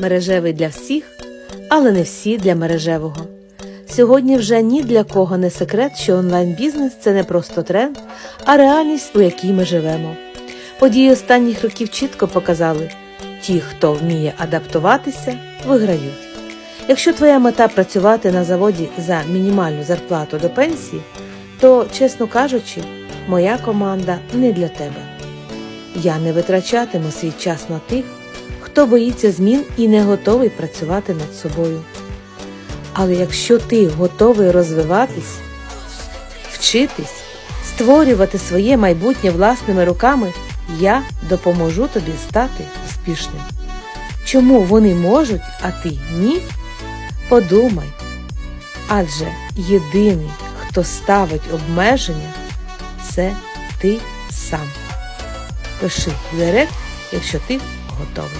Мережевий для всіх, але не всі для мережевого. Сьогодні вже ні для кого не секрет, що онлайн-бізнес це не просто тренд, а реальність, у якій ми живемо. Події останніх років чітко показали: ті, хто вміє адаптуватися, виграють. Якщо твоя мета працювати на заводі за мінімальну зарплату до пенсії, то, чесно кажучи, моя команда не для тебе. Я не витрачатиму свій час на тих, хто боїться змін і не готовий працювати над собою. Але якщо ти готовий розвиватись, вчитись, створювати своє майбутнє власними руками, я допоможу тобі стати успішним. Чому вони можуть, а ти ні? Подумай. Адже єдиний, хто ставить обмеження, це ти сам. Пиши в директ, якщо ти готовий.